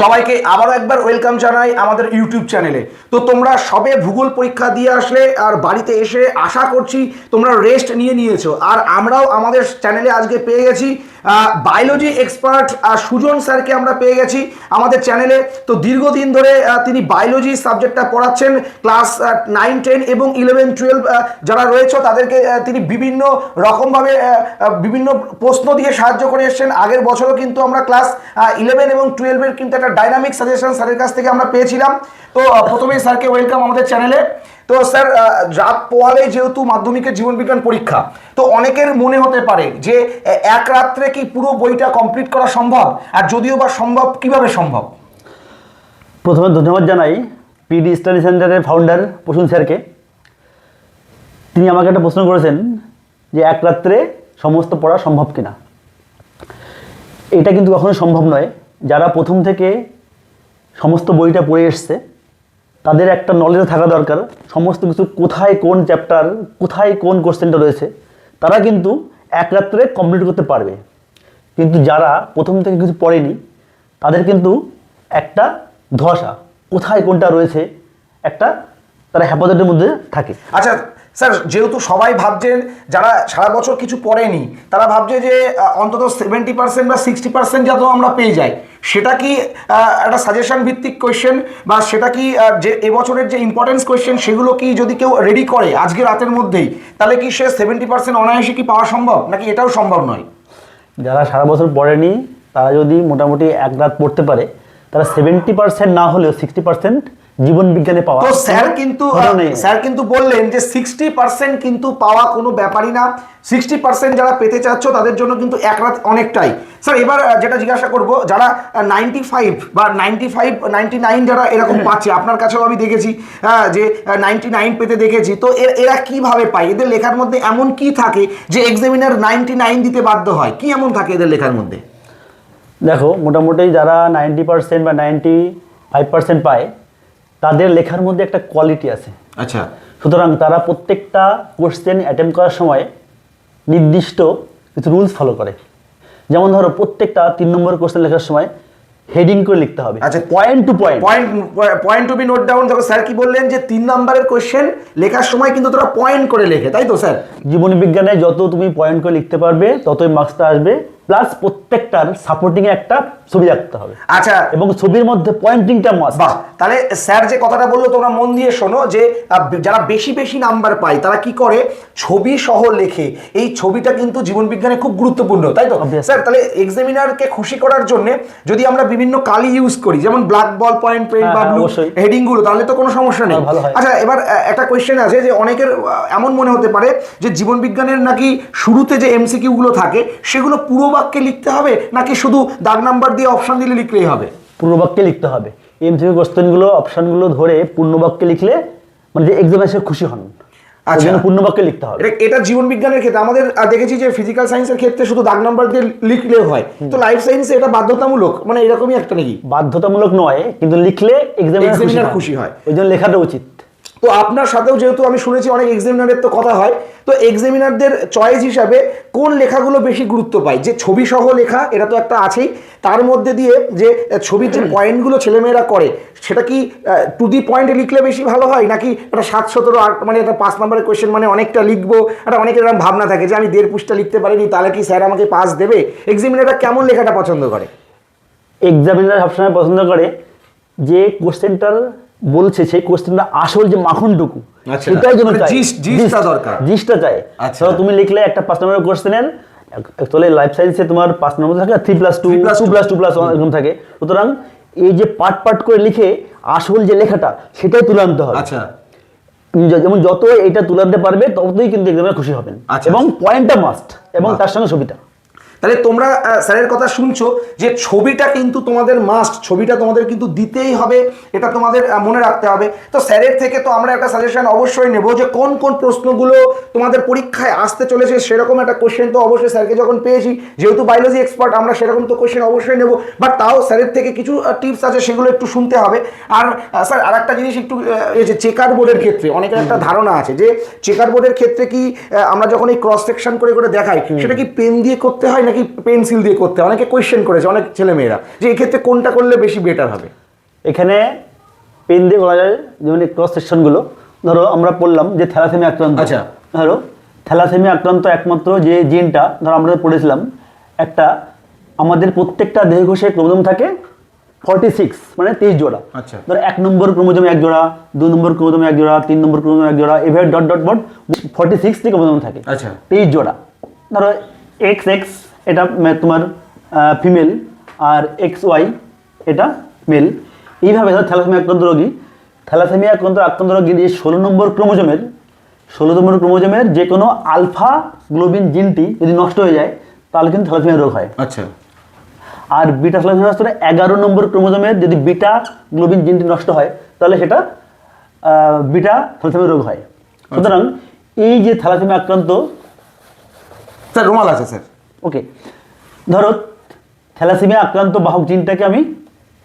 সবাইকে আবারও একবার ওয়েলকাম জানাই আমাদের ইউটিউব চ্যানেলে। তো তোমরা সবে ভূগোল পরীক্ষা দিয়ে আসলে আর বাড়িতে এসে আশা করছি তোমরা রেস্ট নিয়ে নিয়েছো। আর আমরাও আমাদের চ্যানেলে আজকে পেয়ে গেছি বায়োলজি এক্সপার্ট সুজন স্যারকে আমরা পেয়ে গেছি আমাদের চ্যানেলে তো দীর্ঘদিন ধরে তিনি বায়োলজি সাবজেক্টটা পড়াচ্ছেন। ক্লাস নাইন টেন এবং ইলেভেন টুয়েলভ যারা রয়েছে তাদেরকে তিনি বিভিন্ন রকমভাবে বিভিন্ন প্রশ্ন দিয়ে সাহায্য করে এসেছেন। আগের বছরও কিন্তু আমরা ক্লাস ইলেভেন এবং টুয়েলভের কিন্তু একটা ডাইনামিক সাজেশন স্যারের কাছ থেকে আমরা পেয়েছিলাম। তো প্রথমেই স্যারকে ওয়েলকাম আমাদের চ্যানেলে তো স্যার রাত পোয়ালে যেহেতু মাধ্যমিকের জীবনবিজ্ঞান পরীক্ষা, তো অনেকের মনে হতে পারে যে এক রাত্রে কি পুরো বইটা কমপ্লিট করা সম্ভব? আর যদিও বা সম্ভব, কীভাবে সম্ভব? প্রথমে ধন্যবাদ জানাই পিডি স্টাডি সেন্টারের ফাউন্ডার প্রসূন স্যারকে। তিনি আমাকে একটা প্রশ্ন করেছেন যে, এক রাত্রে সমস্ত পড়া সম্ভব কিনা? এটা কিন্তু কখনো সম্ভব নয়। যারা প্রথম থেকে সমস্ত বইটা পড়ে এসছে তাদের একটা নলেজ থাকা দরকার। সমস্ত কিছু কোথায় কোন চ্যাপ্টার কোথায় কোন কোশ্চেনটা রয়েছে, তারা কিন্তু এক রাত্রে কমপ্লিট করতে পারবে। কিন্তু যারা প্রথম থেকে কিছু পড়েনি, তাদের কিন্তু একটা ধসা কোথায় কোনটা রয়েছে, একটা তারা হ্যাপাজেটের মধ্যে থাকে। আচ্ছা স্যার যেহেতু সবাই ভাবছেন যারা সারা বছর কিছু পড়েনি তারা ভাবছে যে অন্তত সেভেন্টি পার্সেন্ট বা সিক্সটি পার্সেন্ট যাতে আমরা পেয়ে যাই। সেটা কি একটা সাজেশন ভিত্তিক কোয়েশ্চেন বা সেটা কি যে এবছরের যে ইম্পর্টেন্স কোয়েশ্চেন সেগুলো কি যদি কেউ রেডি করে আজকে রাতের মধ্যেই তাহলে কি সে সেভেন্টি পার্সেন্ট অনায়াসে কি পাওয়া সম্ভব? নাকি এটাও সম্ভব নয়? যারা সারা বছর পড়েনি তারা যদি মোটামুটি এক রাত পড়তে পারে তারা সেভেন্টি পার্সেন্ট না হলেও সিক্সটি পার্সেন্ট জীবন বিজ্ঞানে পাওয়া। তো স্যার কিন্তু। স্যার কিন্তু বললেন যে সিক্সটি পার্সেন্ট কিন্তু পাওয়া কোনো ব্যাপারই না। সিক্সটি পার্সেন্ট যারা পেতে চাচ্ছ তাদের জন্য কিন্তু এক রাত অনেকটাই। স্যার এবার যেটা জিজ্ঞাসা করব যারা নাইনটি ফাইভ বা নাইনটি ফাইভ নাইনটি নাইন যারা এরকম পাচ্ছে আপনার কাছেও আমি দেখেছি যে নাইনটি নাইন পেতে দেখেছি। তো এরা কীভাবে পায়? এদের লেখার মধ্যে এমন কি থাকে যে এক্সামিনার নাইনটি নাইন দিতে বাধ্য হয়? কি এমন থাকে এদের লেখার মধ্যে? দেখো মোটামুটি যারা নাইনটি পার্সেন্ট বা নাইনটি ফাইভ পার্সেন্ট পায় তাদের লেখার মধ্যে একটা কোয়ালিটি আছে। আচ্ছা। সুতরাং তারা প্রত্যেকটা কোশ্চেন অ্যাটেম্প করার সময় নির্দিষ্ট কিছু রুলস ফলো করে। যেমন ধরো প্রত্যেকটা তিন নম্বর কোশ্চেন লেখার সময় হেডিং করে লিখতে হবে। আচ্ছা। Point to point point point to be note down দেখো স্যার কি বললেন যে তিন নম্বরের কোশ্চেন লেখার সময় কিন্তু তোরা পয়েন্ট করে লেখে তাই তো স্যার? জীবন বিজ্ঞানে যত তুমি পয়েন্ট করে লিখতে পারবে ততই মার্কসটা আসবে। প্লাস প্রত্যেকটার সাপোর্টিং এ একটা ছবি রাখতে হবে। আচ্ছা। এবং ছবির মধ্যে পয়েন্টিংটা মাস্ট বাহ তাহলে স্যার যে কথাটা বলল তোমরা মন দিয়ে শোনো যে যারা বেশি বেশি নাম্বার পায় তারা কি করে? ছবি সহ লেখে। এই ছবিটা কিন্তু জীবন বিজ্ঞানে খুব গুরুত্বপূর্ণ তাই তো? স্যার তাহলে এক্সামিনারকে খুশি করার জন্য যদি আমরা বিভিন্ন কালি ইউজ করি যেমন ব্ল্যাক বল পয়েন্ট পেন বা হ্যাঁ, ব্লু হেডিংগুলো তাহলে তো কোনো সমস্যা নেই। হ্যাঁ। আচ্ছা এবার একটা কোয়েশ্চেন আছে যে অনেকের এমন মনে হতে পারে যে জীবন বিজ্ঞানের নাকি শুরুতে যে এমসিকিউ গুলো থাকে সেগুলো পুরো বাক্যে লিখতে হবে নাকি শুধু দাগ নাম্বার দিয়ে অপশন দিলে লিখলেই হবে? পূর্ণবাক্যে লিখতে হবে। এমসিকিউ কোশ্চেনগুলো অপশনগুলো ধরে পূর্ণবাক্যে লিখলে মানে যে এক্সামে এসে খুশি হন। আচ্ছা। পূর্ণবাক্যে লিখতে হবে। এটা এটা জীবন বিজ্ঞানের ক্ষেত্রে আমাদের দেখেছি যে ফিজিক্যাল সায়েন্সের ক্ষেত্রে শুধু দাগ নাম্বার দিয়ে লিখলেও হয়। তো লাইফ সায়েন্সে এটা বাধ্যতামূলক? মানে এরকমই একটা নাকি? বাধ্যতামূলক নয় কিন্তু লিখলে এক্সামিনার খুশি হয়। হয়। ওই জন্য লেখাটা উচিত। তো আপনার সাথেও যেহেতু আমি শুনেছি অনেক এক্সামিনারের তো কথা হয় তো এক্সামিনারদের চয়েস হিসাবে কোন লেখাগুলো বেশি গুরুত্ব পায়? যে ছবি সহ লেখা এটা তো একটা আছেই তার মধ্যে দিয়ে যে ছবির যে পয়েন্টগুলো ছেলেমেয়েরা করে সেটা কি টু দি পয়েন্টে লিখলে বেশি ভালো হয়? নাকি একটা সাত সতেরো আট মানে একটা পাঁচ নম্বরের কোয়েশ্চেন মানে অনেকটা লিখব একটা অনেকের এরকম ভাবনা থাকে যে আমি দেড় পুষ্টা লিখতে পারিনি তাহলে কি স্যার আমাকে পাস দেবে? এক্সামিনাররা কেমন লেখাটা পছন্দ করে? এক্সামিনার সবসময় পছন্দ করে যে কোশ্চেনটার বলছে সেই কোশ্চেনটা আসল যে মাখনটুকু আচ্ছা। সেটাই জন্য মানে চাই gistটা দরকার। জিসটা চাই আচ্ছা। তুমি লিখলে একটা পাঁচ নম্বরের কোশ্চেনের অ্যাকচুয়ালি লাইফ সায়েন্সে তোমার পাঁচ নম্বর থাকে three plus two 3 two plus two plus এরকম থাকে সুতরাং এই যে পার্ট পার্ট করে লিখে আসল যে লেখাটা সেটাই তুলে আনতে হবে আচ্ছা যেমন যত এটা তুলে আনতে পারবে ততই কিন্তু এক্সামে খুশি হবেন আচ্ছা। এবং পয়েন্টটা মাস্ট এবং তার সঙ্গে ছবিটা তাহলে তোমরা স্যারের কথা শুনছো যে ছবিটা কিন্তু তোমাদের মাস্ট ছবিটা তোমাদের কিন্তু দিতেই হবে এটা তোমাদের মনে রাখতে হবে। তো স্যারের থেকে তো আমরা একটা সাজেশন অবশ্যই নেব যে কোন কোন প্রশ্নগুলো তোমাদের পরীক্ষায় আসতে চলেছে সেরকম একটা কোশ্চেন তো অবশ্যই স্যারকে যখন পেয়েছি যেহেতু বায়োলজি এক্সপার্ট আমরা সেরকম তো কোশ্চেন অবশ্যই নেব। বাট তাও স্যারের থেকে কিছু টিপস আছে সেগুলো একটু শুনতে হবে। আর স্যার আর একটা জিনিস একটু এই যে চেকার বোর্ডের ক্ষেত্রে অনেকের একটা ধারণা আছে যে চেকার বোর্ডের ক্ষেত্রে কি আমরা যখন এই ক্রস সেকশন করে করে দেখাই সেটা কি পেন দিয়ে করতে হয় নাকি পেন্সিল দিয়ে করতে অনেকে কোয়েশ্চেন করেছে অনেক ছেলেমেয়েরা যে এক্ষেত্রে কোনটা করলে বেশি বেটার হবে এখানে পেন দিয়ে করা যায় যেমন ক্রস সেকশনগুলো ধরো আমরা পড়লাম যে থ্যালাসেমি আক্রান্ত আচ্ছা। ধরো থ্যালাসেমি আক্রান্ত একমাত্র যে জিনটা ধরো আমরা পড়েছিলাম একটা আমাদের প্রত্যেকটা দেহকোষে ক্রোমোজোম থাকে ফর্টি সিক্স মানে তেইশ জোড়া আচ্ছা। ধরো এক নম্বর ক্রোমোজোমে এক জোড়া দু নম্বর ক্রোমোজোমে এক জোড়া তিন নম্বর ক্রোমোজোমে এক জোড়া এভাবে dot dot dot forty sixty chromosome থাকে আচ্ছা। তেইশ জোড়া ধরো এক্স এক্স এটা তোমার ফিমেল আর এক্স ওয়াই এটা মেল এইভাবে ধরো থ্যালাসেমিয়া আক্রান্ত রোগী। থ্যালাসেমিয়া আক্রান্ত আক্রান্ত রোগীর এই ষোলো নম্বর ক্রোমোজোমের ষোলো নম্বর ক্রোমোজোমের যে কোনো আলফা গ্লোবিন জিনটি যদি নষ্ট হয়ে যায় তাহলে কিন্তু থ্যালাসেমিয়া রোগ হয়। আচ্ছা। আর বিটা থ্যালাসেমিয়া স্তরে এগারো নম্বর ক্রোমোজোমের যদি বিটা গ্লোবিন জিনটি নষ্ট হয় তাহলে সেটা বিটা থ্যালাসেমিয়া রোগ হয়। সুতরাং এই যে থ্যালাসেমিয়া আক্রান্ত স্যার রুমাল আছে স্যার। ওকে ধরো থ্যালাসেমিয়া আক্রান্ত বাহক জিনটাকে আমি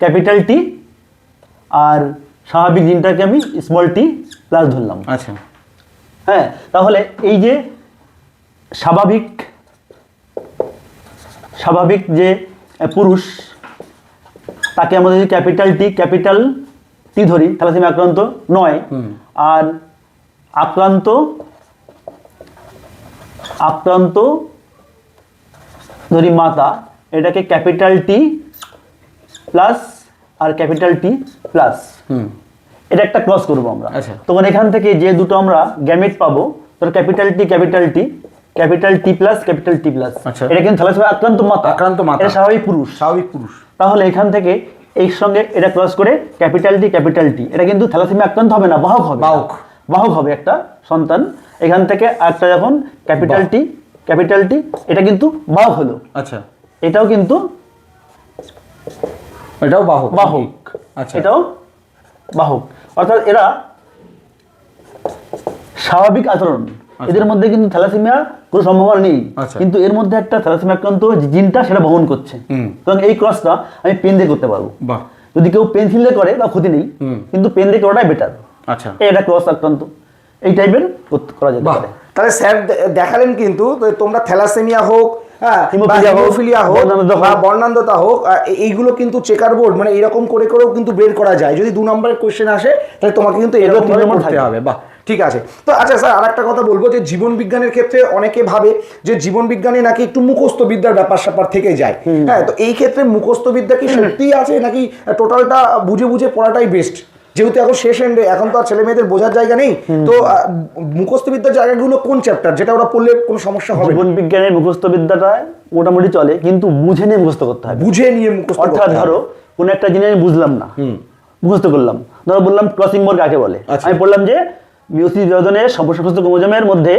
ক্যাপিটাল টি আর স্বাভাবিক জিনটাকে আমি স্মল টি প্লাস ধরলাম। আচ্ছা। হ্যাঁ তাহলে এই যে স্বাভাবিক স্বাভাবিক যে পুরুষ তাকে আমাদের যদি ক্যাপিটাল টি ক্যাপিটাল টি ধরি থ্যালাসেমিয়া আক্রান্ত নয়। আর আক্রান্ত আক্রান্ত ধরি মাতা এটাকে ক্যাপিটাল টি প্লাস আর ক্যাপিটাল টি প্লাস। এটা একটা ক্রস করব আমরা। আচ্ছা। তখন এখান থেকে যে দুটো আমরা গ্যামেট পাবো তোর capital T capital T capital T plus capital T plus. আচ্ছা। এটা কিন্তু থ্যালাসেমিয়া আক্রান্ত মাতা। আক্রান্ত মাতা। এটা স্বাভাবিক পুরুষ। স্বাভাবিক পুরুষ। তাহলে এখান থেকে এই সঙ্গে এটা ক্রস করে ক্যাপিটাল টি ক্যাপিটাল টি। এটা কিন্তু থ্যালাসেমিয়া আক্রান্ত হবে না বাহক হবে। বাহক। বাহক হবে একটা সন্তান। এখান থেকে একটা যখন ক্যাপিটাল টি ক্যাপিটাল টি এটা কিন্তু বাহক হলো। আচ্ছা। এটাও কিন্তু এটাও বাহক বাহক আচ্ছা। এটাও বাহক অর্থাৎ এরা স্বাভাবিক আচরণ। এদের মধ্যে কিন্তু থ্যালাসেমিয়া কোনো সম্ভাবনা নেই। আচ্ছা। কিন্তু এর মধ্যে একটা থ্যালাসেমিয়া আক্রান্ত জিনটা সেটা বহন করছে। সুতরাং এই ক্রসটা আমি পেন দিয়ে করতে পারব। বাহ। যদি কেউ পেন্সিল দিয়ে করে বা ক্ষতি নেই। কিন্তু পেন দিয়ে করাটাই বেটার আচ্ছা। এটা ক্রস আক্রান্ত। এই টাইপের করা যেতে বাহ। পারে। তাহলে স্যার দেখালেন কিন্তু তোমরা থ্যালাসেমিয়া হোক হ্যাঁ হিমোফিলিয়া হোক বর্ণান্ধতা বা হোক। বর্ণান্ধতা হোক এইগুলো কিন্তু চেকার বোর্ড মানে এরকম করে করেও কিন্তু বের করা যায়। যদি দু নম্বরের কোশ্চেন আসে তাহলে তোমাকে কিন্তু এরকম করতে হবে। বাহ ঠিক আছে। তো আচ্ছা স্যার আরেকটা কথা বলব যে জীবন বিজ্ঞানের ক্ষেত্রে অনেকে ভাবে যে জীবন বিজ্ঞানে নাকি একটু মুখস্থ বিদ্যার ব্যাপার স্যাপার থেকে যায়। হ্যাঁ তো এই ক্ষেত্রে মুখস্থ বিদ্যা কি সত্যিই আছে নাকি টোটালটা বুঝে বুঝে পড়াটাই বেস্ট যেহেতু এখন শেষ এন্ডে এখন তো আর ছেলে মেয়েদের বোঝার জায়গা নেই। তো মুখস্থবিদ্যার জায়গাগুলো কোন চ্যাপ্টার যেটা ওরা পড়লে কোনো সমস্যা হবে জীবন বিজ্ঞানের মুখস্থবিদ্যাটা মোটামুটি চলে কিন্তু বুঝে নিয়ে মুখস্থ করতে হবে বুঝে নিয়ে মুখস্থ অর্থাৎ ধরো কোনো একটা জিনিস আমি বুঝলাম না। মুখস্থ করলাম। ধরো বললাম ক্রসিং মোড কাকে বলে? আচ্ছা। আমি বললাম যে মিউসি বিভাজনের সম্পর্কস্থ ক্রোমোজোমের মধ্যে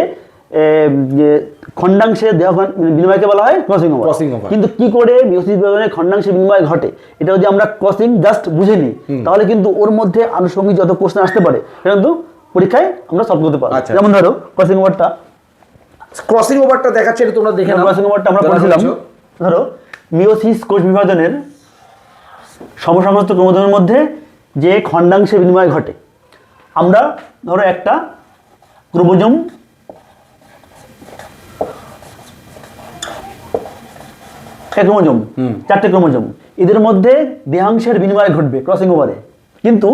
খণ্ডাংশে দেহ ঘন- বিনিময়কে বলা হয় ক্রসিং ওভার কিন্তু কি করে মিওসিস বিভাজনের খণ্ডাংশে বিনিময় ঘটে? এটা যদি আমরা ক্রসিং জাস্ট বুঝে নিই তাহলে কিন্তু ওর মধ্যে আনুষঙ্গিক যত প্রশ্ন আসতে পারে সেটা কিন্তু পরীক্ষায় আমরা সলভ করতে পারব। আচ্ছা। যেমন ধরো ক্রসিং ওভারটা ক্রসিং ওভারটা দেখাচ্ছে এটা তোমরা দেখে নাও। ক্রসিং ওভারটা আমরা পড়েছিলাম। ধরো মিওসিস কোষ বিভাজনের সমসমস্ত ক্রোমোজোমের মধ্যে যে খণ্ডাংশে বিনিময় ঘটে আমরা ধরো একটা ক্রোমোজোম একটা ক্রোমোজোম চারটে ক্রোমোজোম। এদের মধ্যে দেহাংশের বিনিময় ঘটবে ক্রসিং ওভারে কিন্তু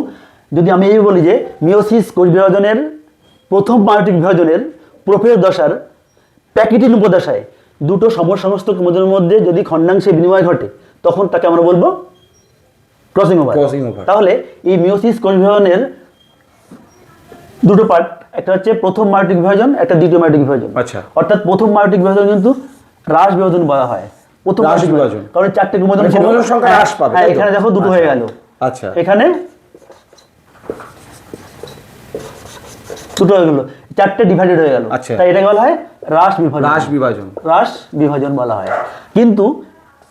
যদি আমি এই বলি যে মিওসিস কোষ বিভাজনের প্রথম বায়োটিক বিভাজনের প্রোফেজ দশার প্যাকেটিন উপদশায় দুটো সমসমস্ত ক্রোমোজোমের মধ্যে যদি খণ্ডাংশে বিনিময় ঘটে তখন তাকে আমরা বলব ক্রসিং ওভার Crossing over। তাহলে এই মিওসিস কোষ বিভাজনের দুটো পার্ট একটা হচ্ছে প্রথম মায়োটিক বিভাজন একটা দ্বিতীয় মায়োটিক বিভাজন। আচ্ছা। অর্থাৎ প্রথম মায়োটিক বিভাজন কিন্তু হ্রাস বিভাজন বলা হয়। প্রথম বিভাজন। কারণ চারটে মানে সংখ্যা হ্যাঁ, হ্রাস পাবে, হ্যাঁ? এখানে দেখো দুটো হয়ে গেল। আচ্ছা। এখানে দুটো হয়ে গেল। চারটে ডিভাইডেড হয়ে গেল। আচ্ছা। তাই এটাকে বলা হয় হ্রাস বিভাজন। হ্রাস বিভাজন। হ্রাস বিভাজন বলা হয়। কিন্তু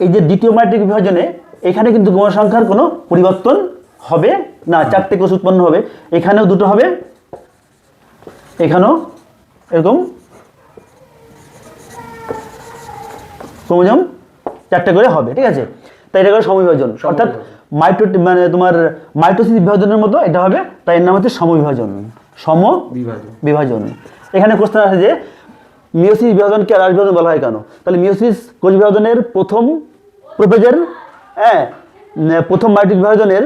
এই যে দ্বিতীয় মাত্রিক বিভাজনে এখানে কিন্তু গণ সংখ্যার কোনো পরিবর্তন হবে না। চারটে কোষ উৎপন্ন হবে। এখানেও দুটো হবে। এখানেও এরকম। ক্রোমোজোম চারটে করে হবে ঠিক আছে? তাই এটা করে সমবিভাজন। অর্থাৎ মাইটো মানে তোমার মাইটোসিস বিভাজনের মতো এটা হবে তাই এর নাম হচ্ছে সমবিভাজন। সম বিভাজন বিভাজন এখানে কোশ্চেন আছে যে মিওসিস বিভাজনকে রাজ বিভাজন বলা হয় কেন? তাহলে মিওসিস কোষ বিভাজনের প্রথম প্রোপেজের হ্যাঁ প্রথম মাইটিক বিভাজনের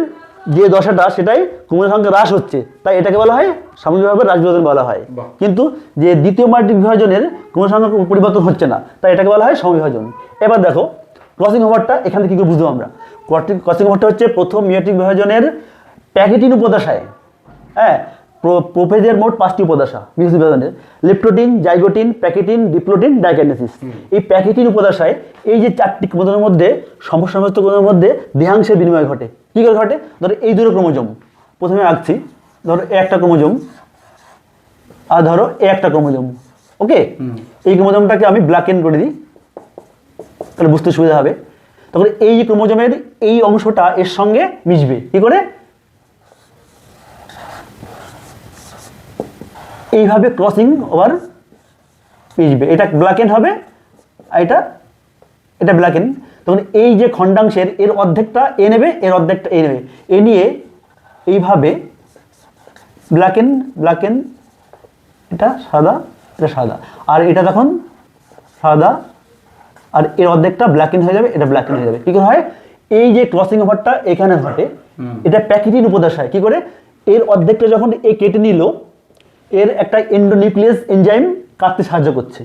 যে দশাটা সেটাই ক্রোমোজোম সংখ্যা হ্রাস হচ্ছে। তাই এটাকে বলা হয় সামগ্রিকভাবে রাজ বিভাজন বলা হয়। কিন্তু যে দ্বিতীয় মাইটিক বিভাজনের ক্রোমোজোম সংখ্যা পরিবর্তন হচ্ছে না তাই এটাকে বলা হয় সমবিভাজন। এবার দেখো ক্রসিং ওভারটা এখান থেকে কী করে বুঝব আমরা? ক্রসিং ওভারটা হচ্ছে প্রথম মিওটিক বিভাজনের প্যাকেটিন উপদশায়। হ্যাঁ প্রো- প্রোপেজের মোট পাঁচটি উপদশা মিউসিস বিভাজনের। Leptotene zygotene pachytene diplotene diakinesis এই প্যাকেটিন উপদশায় এই যে চারটি ক্রোমোজোমের মধ্যে সমস্ত সমস্ত ক্রোমোজোমের মধ্যে দেহাংশের বিনিময় ঘটে। কী করে ঘটে? ধরো এই দুটো ক্রোমোজোম। প্রথমে আঁকছি ধরো এ একটা ক্রোমোজোম আর ধরো এ একটা ক্রোমোজোম। ওকে? এই ক্রোমোজোমটাকে আমি ব্ল্যাক এন্ড করে দিই। তাহলে বুঝতে সুবিধা হবে। তখন এই যে ক্রোমোজোমের এই অংশটা এর সঙ্গে মিশবে। কি করে? এইভাবে ক্রসিং ওভার মিশবে। এটা এন্ড হবে আর এটা এটা ব্ল্যাক এন্ড তখন এই যে খণ্ডাংশের এর অর্ধেকটা এ নেবে, এর অর্ধেকটা এ নেবে। এ নিয়ে এইভাবে ব্ল্যাক এন্ড ব্ল্যাক এন্ড এটা সাদা এটা সাদা। আর এটা তখন সাদা আর এর অর্ধেকটা ব্ল্যাক হয়ে যাবে এটা ব্ল্যাক হয়ে যাবে। কি করে হয়? এই যে ক্রসিং ওভারটা এখানে ঘটে এটা প্যাকেটিন উপদশায়। কি করে? এর অর্ধেকটা যখন এ কেটে নিল এর একটা এন্ডোনিউক্লিয়াস এনজাইম কাটতে সাহায্য করছে।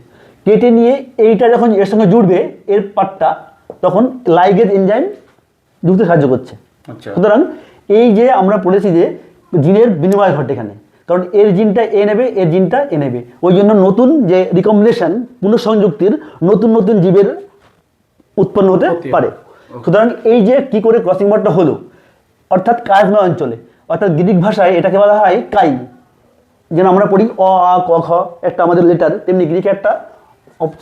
কেটে নিয়ে এইটা যখন এর সঙ্গে জুড়বে এর পাটটা তখন লাইগেজ এনজাইম জুড়তে সাহায্য করছে। আচ্ছা। সুতরাং এই যে আমরা পড়েছি যে জিনের বিনিময় ঘটে এখানে। কারণ এর জিনটা এ নেবে এর জিনটা এ নেবে। ওই জন্য নতুন যে রিকম্বিনেশন পুনঃসংযুক্তির নতুন নতুন জীবের উৎপন্ন হতে পারে। সুতরাং এই যে কি করে ক্রসিং বারটা হলো অর্থাৎ কাজমা অঞ্চলে অর্থাৎ গ্রিক ভাষায় এটাকে বলা হয় কাই। যেন আমরা পড়ি অ আ ক খ একটা আমাদের লেটার তেমনি গ্রিকে একটা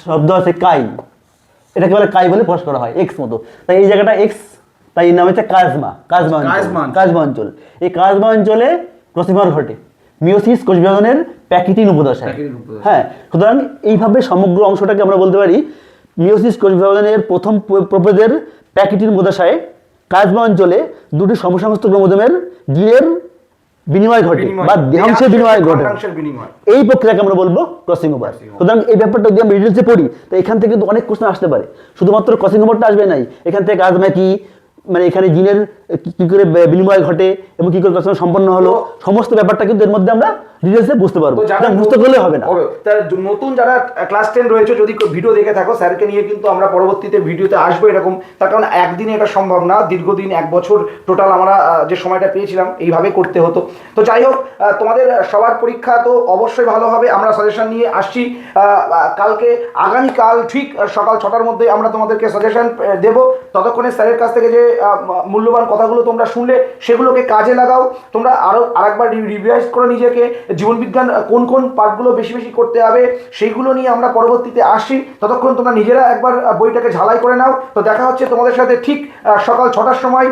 শব্দ আছে কাই। এটাকে বলে কাই বলে প্রকাশ করা হয় এক্স মতো। তাই এই জায়গাটা এক্স তাই এর নাম হচ্ছে কাজমা কাজমা অঞ্চল। কাজমা অঞ্চল। এই কাজমা অঞ্চলে ক্রসিমার ঘটে। মিওসিস কোষ বিভাজনের প্যাকেটিন উপদশায়। হ্যাঁ সুতরাং এইভাবে সমগ্র অংশটাকে আমরা বলতে পারি মিওসিস কোষ বিভাজনের প্রথম প্রপোজের প্যাকেটিন উপদশায় কাজমা অঞ্চলে দুটি সমসমস্ত ক্রোমোজোমের জিনের বিনিময় ঘটে। বা দেহাংশের বিনিময় ঘটে। এই প্রক্রিয়াকে আমরা বলব ক্রসিং ওভার সুতরাং এই ব্যাপারটা যদি আমরা ডিটেলসে পড়ি তো এখান থেকে কিন্তু অনেক কোশ্চেন আসতে পারে। শুধুমাত্র ক্রসিং ওভারটা আসবে নাই। এখান থেকে আজমা কি মানে এখানে জিনের কি- করে বিনিময় ঘটে এবং কি করে ক্রসিং সম্পন্ন হলো সমস্ত ব্যাপারটা কিন্তু এর মধ্যে আমরা ডিটেলসে বুঝতে পারব। যারা বুঝতে করলে হবে না। তার নতুন যারা ক্লাস টেন রয়েছে যদি ভিডিও দেখে থাকো স্যারকে নিয়ে কিন্তু আমরা পরবর্তীতে ভিডিওতে আসব এরকম। তার কারণ একদিনে এটা সম্ভব না দীর্ঘদিন এক বছর টোটাল আমরা যে সময়টা পেয়েছিলাম এইভাবে করতে হতো। তো যাই হোক তোমাদের সবার পরীক্ষা তো অবশ্যই ভালো হবে আমরা সাজেশন নিয়ে আসছি। কালকে আগামীকাল ঠিক সকাল ছটার মধ্যে আমরা তোমাদেরকে সাজেশন দেব। ততক্ষণে স্যারের কাছ থেকে যে মূল্যবান কথাগুলো তোমরা শুনলে, সেগুলোকে কাজে লাগাও। তোমরা আরও আরেকবার রিভাইজ করে নিজেকে, জীবনবিজ্ঞান কোন কোন পার্টগুলো বেশি বেশি করতে হবে, সেইগুলো নিয়ে আমরা পরবর্তীতে আসি ততক্ষণ তোমরা নিজেরা একবার বইটাকে ঝালাই করে নাও। তো দেখা হচ্ছে তোমাদের সাথে ঠিক সকাল ছটার সময়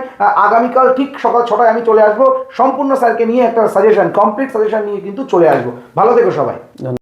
আগামীকাল ঠিক সকাল ছটায় আমি চলে আসব। সম্পূর্ণ স্যারকে নিয়ে একটা সাজেশন কমপ্লিট সাজেশন নিয়ে কিন্তু চলে আসব। ভালো থেকো সবাই।